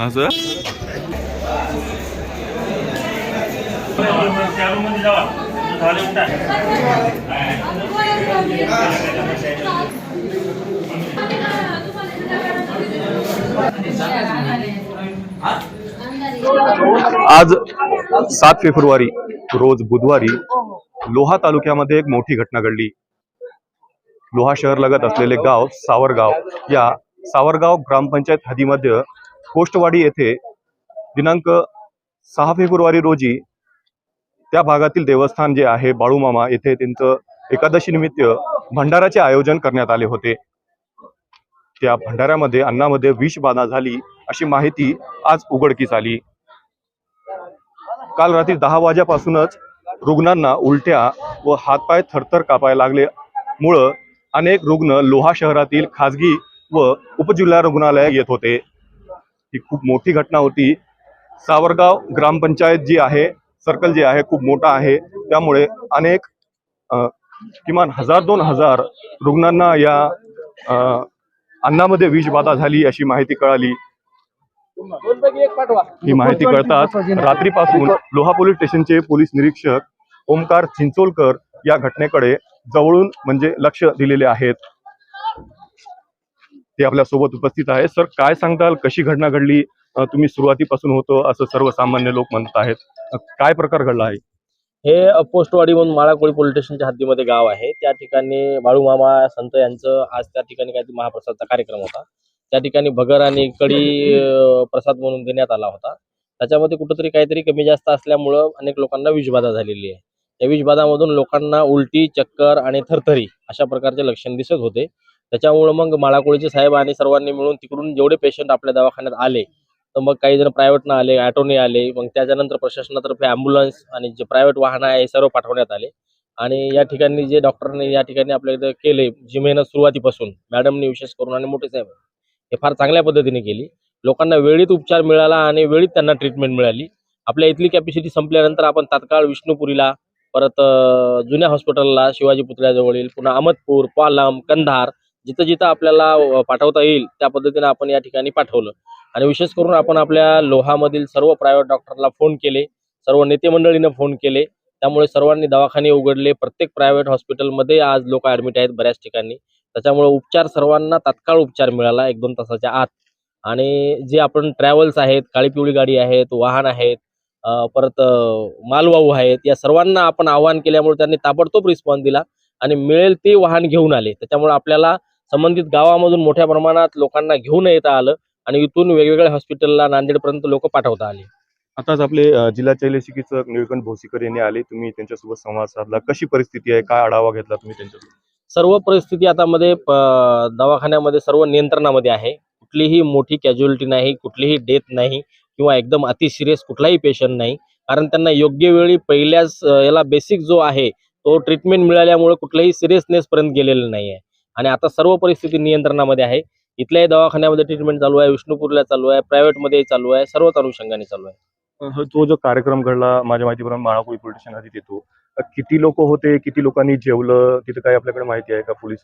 असं आज सात फेब्रुवारी रोज बुधवारी लोहा तालुक्यामध्ये एक मोठी घटना घडली. लोहा शहर लगत असलेले गाव सावरगाव या सावरगाव ग्रामपंचायत हदीमध्ये पोस्टवाडी येथे दिनांक सहा फेब्रुवारी रोजी त्या भागातील देवस्थान जे आहे बाळूमामा येथे त्यांचं एकादशी निमित्त भंडाराचे आयोजन करण्यात आले होते. त्या भंडाऱ्यामध्ये अन्नामध्ये विषबाधा झाली अशी माहिती आज उघडकीस आली. काल रात्री दहा वाजेपासूनच रुग्णांना उलट्या व हातपाय थरथर कापायला लागले. मुळं अनेक रुग्ण लोहा शहरातील खाजगी व उपजिल्हा रुग्णालयात येत होते. ही खूप मोठी घटना होती. सावरगाव ग्रामपंचायत जी आहे सर्कल जे आहे खूप मोठा आहे. त्यामुळे अनेक किमान हजार दोन हजार रुग्णांना या अन्नामध्ये विषबाधा झाली अशी माहिती कळाली. ही माहिती कळताच रात्रीपासून लोहा पोलीस स्टेशनचे पोलीस निरीक्षक ओमकार चिंचोलकर या घटनेकडे जवळून म्हणजे लक्ष दिलेले आहेत. ते आपल्यासोबत उपस्थित आहे. सर काय सांगताल? कशी घटना घडली? तुम्ही सुरुवातीपासून होतो असं सर्वसामान्य लोक म्हणत आहेत. काय प्रकार घडला आहे? हे पोस्टवाडी म्हणून माळाकोळी पोलीस स्टेशनच्या हद्दीमध्ये गाव आहे. त्या ठिकाणी बाळूमामा संत यांचं आज त्या ठिकाणी काहीतरी महाप्रसादचा कार्यक्रम होता. त्या ठिकाणी भगर आणि कडी प्रसाद म्हणून देण्यात आला होता. त्याच्यामध्ये कुठंतरी काहीतरी कमी जास्त असल्यामुळं अनेक लोकांना विषबाधा झालेली आहे. या विषबाधामधून लोकांना उलटी चक्कर आणि थरथरी अशा प्रकारचे लक्षण दिसत होते. त्याच्यामुळं मग माळाकोळीचे साहेब आणि सर्वांनी मिळून तिकडून जेवढे पेशंट आपल्या दवाखान्यात आले तर मग काही जण प्रायव्हेटनं आले ऑटोने आले मग त्याच्यानंतर प्रशासनातर्फे ॲम्ब्युलन्स आणि जे प्रायव्हेट वाहनं आहे हे सर्व पाठवण्यात आले. आणि या ठिकाणी जे डॉक्टरने या ठिकाणी आपल्या इथं केले जी मेहनत सुरुवातीपासून मॅडमनी विशेष करून आणि मोठे साहेब हे फार चांगल्या पद्धतीने केली. लोकांना वेळीत उपचार मिळाला आणि वेळीत त्यांना ट्रीटमेंट मिळाली. आपल्या इथली कॅपॅसिटी संपल्यानंतर आपण तात्काळ विष्णुपुरीला परत जुन्या हॉस्पिटलला शिवाजी पुतळ्याजवळील पुन्हा अहमदपूर पालम कंधार जिथं जिथं आपल्याला पाठवता येईल त्या पद्धतीने आपण या ठिकाणी पाठवलं. आणि विशेष करून आपण आपल्या लोहामधील सर्व प्रायव्हेट डॉक्टरला फोन केले सर्व नेते मंडळीनं फोन केले. त्यामुळे सर्वांनी दवाखाने उघडले. प्रत्येक प्रायव्हेट हॉस्पिटलमध्ये आज लोक ॲडमिट आहेत बऱ्याच ठिकाणी. त्याच्यामुळे उपचार सर्वांना तात्काळ उपचार मिळाला एक दोन तासाच्या आत. आणि जे आपण ट्रॅव्हल्स आहेत काळी पिवळी गाडी आहेत वाहन आहेत परत मालवाहू आहेत या सर्वांना आपण आवाहन केल्यामुळे त्यांनी ताबडतोब रिस्पॉन्स दिला. आणि मिळेल ते वाहन घेऊन आले. त्याच्यामुळे आपल्याला संबंधित गावामधून मोठ्या प्रमाणात लोकांना घेऊन येता आलं आणि इथून वेगवेगळ्या हॉस्पिटलला नांदेडपर्यंत लोक पाठवता आले. आताच आपले जिल्हा शल्य चिकित्सक निळकंठ भोसीकर यांनी आले. तुम्ही त्यांच्यासोबत संवाद साधला. कशी परिस्थिती आहे? काय आढावा घेतला तुम्ही त्यांच्यासोबत? सर्व परिस्थिती आता मध्ये दवाखान्यामध्ये सर्व नियंत्रणामध्ये आहे. कुठलीही मोठी कॅज्युअलिटी नाही कुठलीही डेथ नाही किंवा एकदम अति सिरियस कुठलाही पेशंट नाही. कारण त्यांना योग्य वेळी पहिल्याच याला बेसिक जो आहे तो ट्रीटमेंट मिळाल्यामुळे कुठल्याही सिरियसनेस पर्यंत गेलेलं नाही आहे आणि आता सर्व परिस्थिती नियंत्रणामध्ये आहे. इथल्याही दवाखान्यामध्ये ट्रीटमेंट चालू आहे विष्णुपूरला चालू आहे प्रायव्हेटमध्ये चालू आहे सर्वच अनुषंगाने चालू आहे. ह- तो जो कार्यक्रम घडला माझ्या माहितीप्रमाणे माळाकोळी पोलीस स्टेशन येतो. किती लोक होते किती लोकांनी जेवलं तिथे काही आपल्याकडे माहिती आहे का पोलीस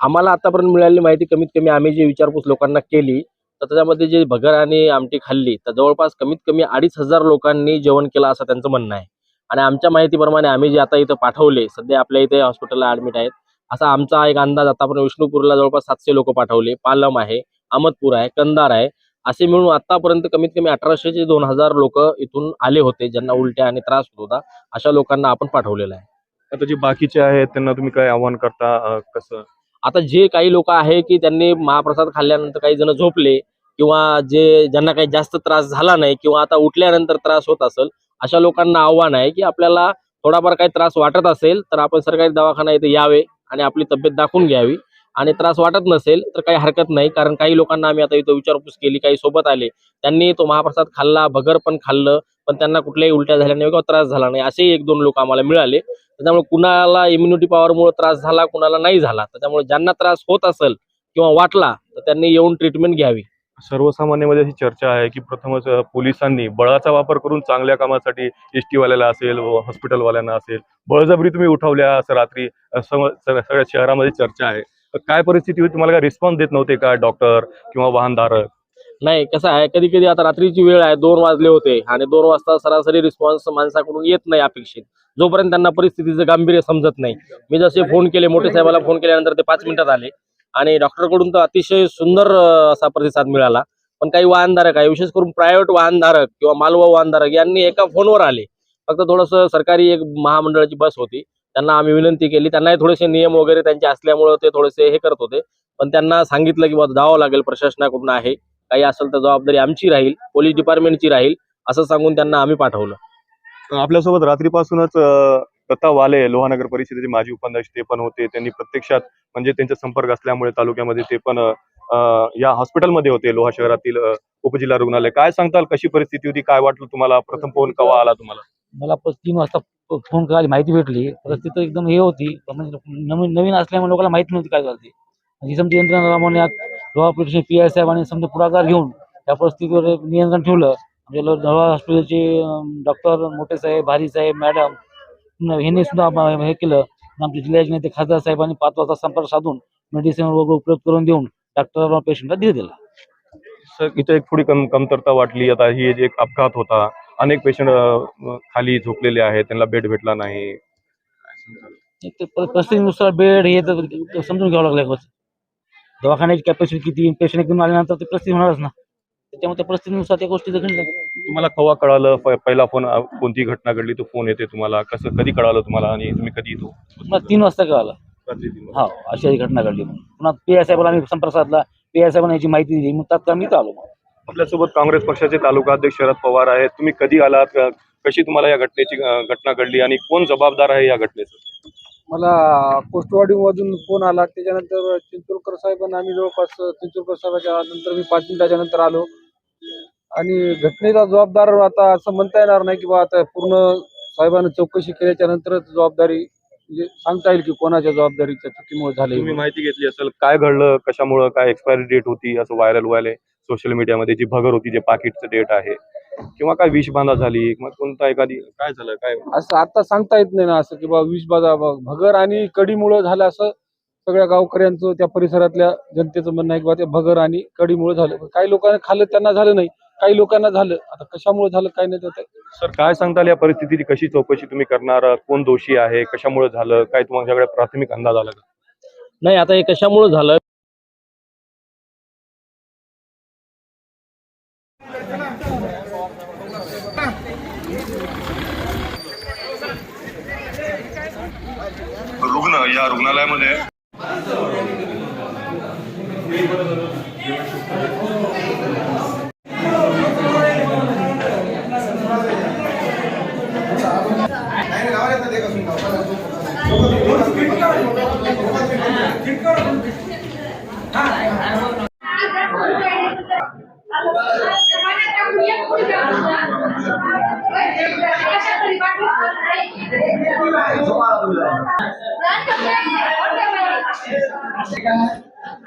आम्हाला आतापर्यंत मिळालेली माहिती कमीत कमी आम्ही जी विचारपूस लोकांना केली तर त्याच्यामध्ये जे भगर आणि आमटी खाल्ली तर जवळपास कमीत कमी अडीच हजार लोकांनी जेवण केलं असं त्यांचं म्हणणं आहे. आणि आमच्या माहितीप्रमाणे आम्ही जे आता इथं पाठवले सध्या आपल्या इथे हॉस्पिटलला ऍडमिट आहेत असा आमचा एक अंदाज आतापर्यंत विष्णुपूरला जवळपास सातशे लोक पाठवले. पालम आहे अहमदपूर आहे कंदार आहे. असे मिळून आतापर्यंत कमीत कमी अठराशे ते दोन हजार लोक इथून आले होते ज्यांना उलट्या आणि त्रास होत होता. अशा लोकांना आपण पाठवलेलं आहे. आता जे बाकीचे आहेत त्यांना तुम्ही काय आव्हान करता कसं? आता जे काही लोक आहे की त्यांनी महाप्रसाद खाल्ल्यानंतर काही जण झोपले किंवा जे ज्यांना काही जास्त त्रास झाला नाही किंवा आता उठल्यानंतर त्रास होत असेल अशा लोकांना आव्हान आहे की आपल्याला थोडाफार काही त्रास वाटत असेल तर आपण सरकारी दवाखाना इथे यावे. आणि आपली तब्येत दाखवून घ्यावी. आणि त्रास वाटत नसेल तर काही हरकत नाही. कारण काही लोकांना आम्ही आता इथं विचारपूस केली काही सोबत आले. त्यांनी तो महाप्रसाद खाल्ला भगर पण खाल्लं पण त्यांना कुठल्याही उलट्या झाल्या नाही किंवा त्रास झाला नाही. असेही एक दोन लोक आम्हाला मिळाले. त्याच्यामुळे कुणाला इम्युनिटी पॉवरमुळे त्रास झाला कुणाला नाही झाला. त्याच्यामुळे ज्यांना त्रास होत असेल किंवा वाटला तर त्यांनी येऊन ट्रीटमेंट घ्यावी. सर्वसामान्यमध्ये अशी चर्चा आहे की प्रथमच पोलिसांनी बळाचा वापर करून चांगल्या कामासाठी एस टी वाल्याला असेल व हॉस्पिटलवाल्यांना असेल बळजबरी तुम्ही उठवल्या असं रात्री सगळ्या शहरामध्ये चर्चा आहे. काय परिस्थिती होती? तुम्हाला काय रिस्पॉन्स देत नव्हते का डॉक्टर किंवा वाहनधारक नाही कसं आहे कधी कधी आता रात्रीची वेळ आहे दोन वाजले होते आणि दोन वाजता सरासरी रिस्पॉन्स माणसाकडून येत नाही अपेक्षित. जोपर्यंत त्यांना परिस्थितीचं गांभीर्य समजत नाही. मी जसे फोन केले मोठे साहेबाला फोन केल्यानंतर ते पाच मिनिटात आले. आणि डॉक्टरकडून तर अतिशय सुंदर असा प्रतिसाद मिळाला. पण काही वाहनधारक आहे विशेष करून प्रायव्हेट वाहनधारक किंवा मालवा वाहनधारक यांनी एका फोनवर आले. फक्त थोडंसं सरकारी एक महामंडळाची बस होती. त्यांना आम्ही विनंती केली. त्यांनाही थोडेसे नियम वगैरे त्यांचे असल्यामुळे ते थोडेसे हे करत होते. पण त्यांना सांगितलं की बाबा जावं लागेल प्रशासनाकडून आहे. काही असेल तर जबाबदारी आमची राहील पोलीस डिपार्टमेंटची राहील असं सांगून त्यांना आम्ही पाठवलं. आपल्यासोबत रात्रीपासूनच अ, दत्ता वाले लोहानगर परिषदेचे माजी उपाध्यक्ष ते पण होते. त्यांनी प्रत्यक्षात म्हणजे त्यांचा संपर्क असल्यामुळे तालुक्यामध्ये ते पण या हॉस्पिटलमध्ये होते लोहा शहरातील उपजिल्हा रुग्णालय. काय सांगताल? कशी परिस्थिती होती? काय वाटलं तुम्हाला? प्रथम फोन कवा आला तुम्हाला? मला तीन वाजता फोन करायला माहिती भेटली. परिस्थिती एकदम हे होती. म्हणजे नवीन नवीन असल्यामुळे लोकांना माहिती नव्हती काय झाली ही म्हणजे समजा यंत्रणा राबवण्यात लोहा पोलीस पी आय साहेब आणि समजा पुढाकार घेऊन त्या परिस्थितीवर नियंत्रण ठेवलं. म्हणजे लोहा हॉस्पिटलचे डॉक्टर मोठे साहेब भारी साहेब मॅडम ह्यांनी सुद्धा हे केलं. आमचे जिल्ह्याचे नेते खासदार साहेबांनी पाच वाजता संपर्क साधून मेडिसिन वगैरे उपलब्ध करून देऊन डॉक्टर पेशंटला धीर दिला सर इथे एक थोडी कम कमतरता वाटली. आता ही एक अपघात होता. अनेक पेशंट खाली झोपलेले आहेत. त्यांना बेड भेटला नाही. परिस्थितीनुसार बेड हे तर समजून घ्यावं लागलं. दवाखान्याची कॅपॅसिटी किती? पेशंट घेऊन आल्यानंतर ते परिस्थिती होणारच ना. त्याच्यामुळे त्या परिस्थितीनुसार त्या गोष्टी जगून तुम्हाला केव्हा कळालं? प- पहिला फोन कोणती घटना घडली? तो फोन येते तुम्हाला. कसं कधी कळालं तुम्हाला आणि तुम्ही कधी येतो? मला तीन वाजता कळालं. रात्री तीन वाजता. हा अशी ही घटना घडली म्हणून. पुन्हा पी आय साहेबांना आम्ही संपर्क साधला पी आय साहेबांना याची माहिती दिली. मग तात्काळ मी इथं आलो मग. आपल्यासोबत काँग्रेस पक्षाचे तालुका अध्यक्ष शरद पवार आहेत. तुम्ही कधी आलात? कशी तुम्हाला या घटनेची अ, घटना घडली? आणि कोण जबाबदार आहे या घटनेचं? मला पोस्टवाडीमधून फोन आला. त्याच्यानंतर चिंचोलकर साहेबांना आम्ही जवळपास चिंचोलकर साहेबाच्या नंतर मी पाच मिनिटाच्या नंतर आलो. आणि घटनेचा जबाबदार आता असं म्हणता येणार नाही की बा आता पूर्ण साहेबांना चौकशी केल्याच्या नंतरच जबाबदारी म्हणजे सांगता येईल की कोणाच्या जबाबदारीच्या चुकीमुळे तुम्ही माहिती घेतली असेल काय घडलं कशामुळं काय एक्सपायरी डेट होती असं व्हायरल व्हायला सोशल मीडियामध्ये जी भगर होती जे पाकिटचं डेट आहे. किंवा काय विषबाधा झाली मग कोणता एखादी काय झालं काय? असं आता सांगता येत नाही ना असं की बा विष बाजा भगर आणि कडीमुळं झालं असं सगळ्या गावकऱ्यांचं त्या परिसरातल्या जनतेचं म्हणणं आहे की बा ते भगर आणि कडीमुळे झालं. पण काही लोकांना खाल्लं त्यांना झालं नाही. काही लोकांना झालं. आता कशामुळे झालं काय नाही तर सर काय सांगताल या परिस्थितीची? कशी चौकशी तुम्ही करणार? कोण दोषी आहे? कशामुळे झालं? काय तुमच्याकडे प्राथमिक अंदाज आला का? नाही आता हे कशामुळे झालं रुग्ण या रुग्णालयामध्ये. Thank